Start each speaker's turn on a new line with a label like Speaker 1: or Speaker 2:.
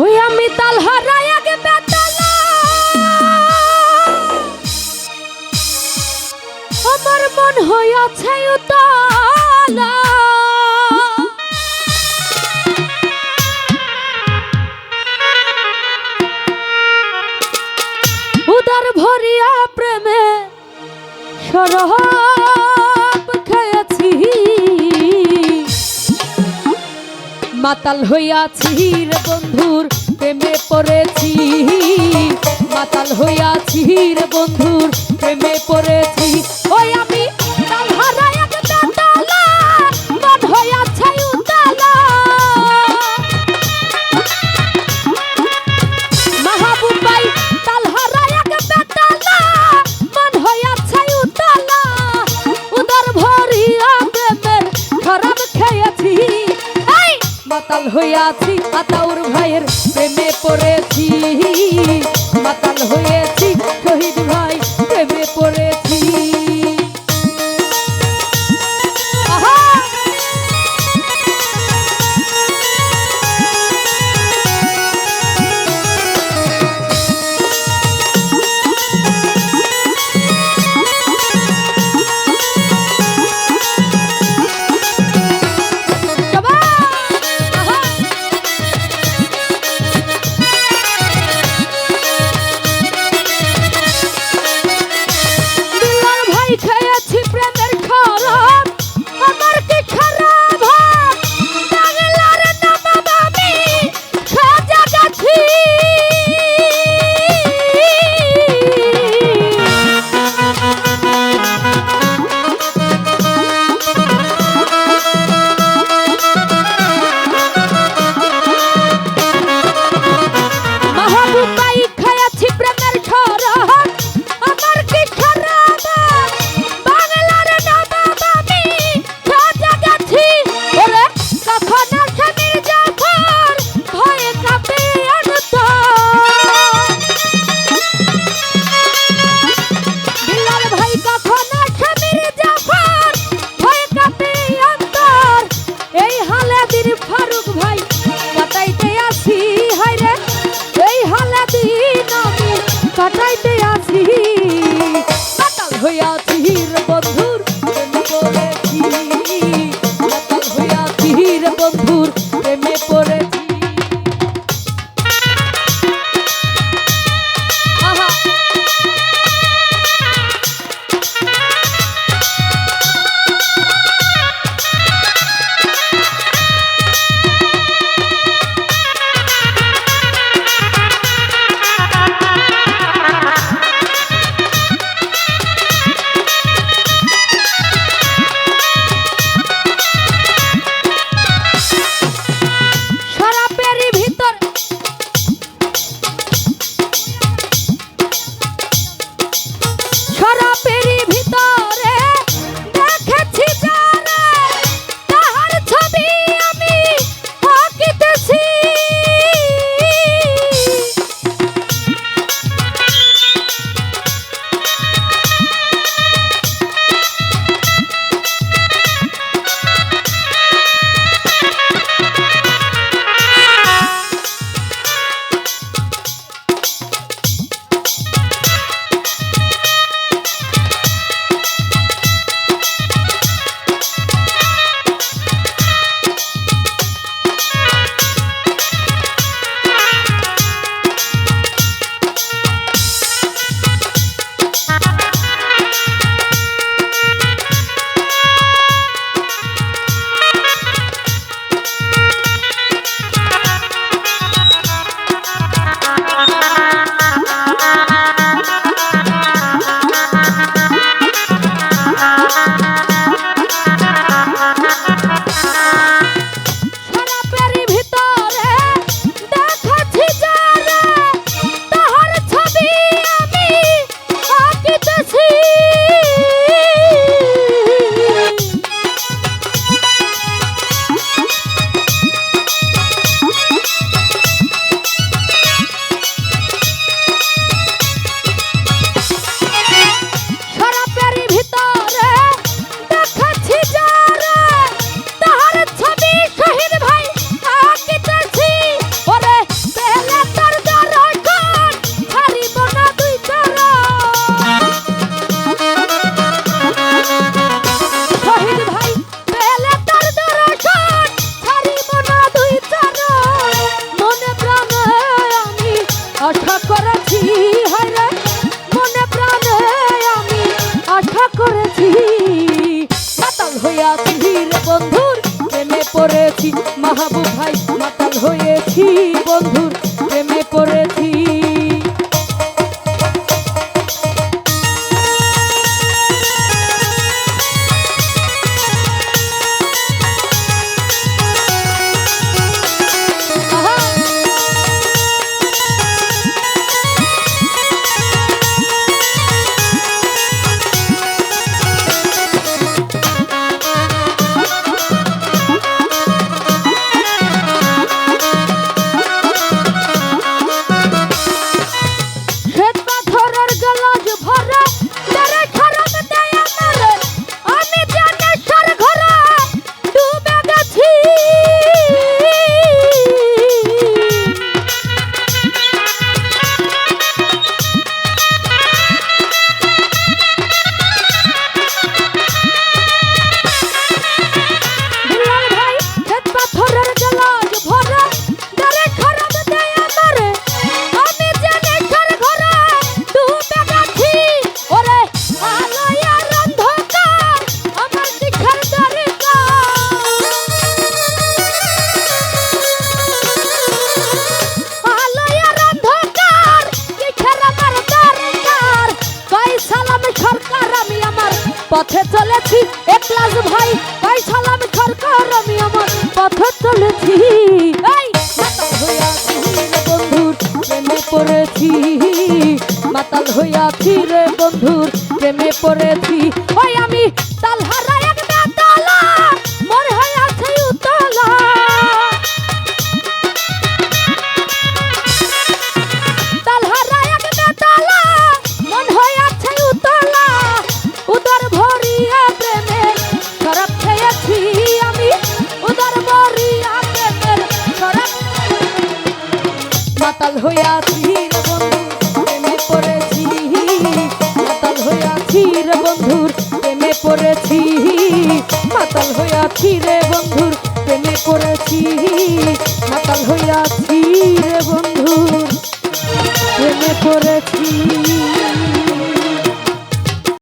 Speaker 1: ওই আমি তাল হারাই আগে বেতালা। আমার মন হইয়াছে উতালা। উদার ভরিয়া প্রেমে সরব মাতাল হইয়াছি রে বন্ধুর প্রেমে পড়েছি। মাতাল হইয়াছি রে বন্ধুর প্রেমে পড়েছি। ওই হইয়াছি আতাউর ভাইয়ের প্রেমে পড়েছি। মাতাল হয়েছি শহীদ বাড়ির ফারুক ভাই, কাটাইতে আসি হাই রে এই হালে দিন আমি কাটাইতে আসি। কাটাল হইয়াছি রে প্রেমে পড়ে পথে চলেছি একলাজ ভাই। ভাই, সালাম সরকার আমি আমার পথে চলেছি। মাতাল হইয়া বন্ধুর, প্রেমে পড়েছি। মাতাল হইয়া ফিরে বন্ধুর, প্রেমে পড়েছি। ওই হইয়াছি রে বন্ধু প্রেমে পড়েছি মাতাল হইয়াছি রে বন্ধুর প্রেমে পড়েছি, মাতাল হইয়াছি রে বন্ধুর প্রেমে পড়েছি, মাতাল হইয়াছি রে বন্ধুর প্রেমে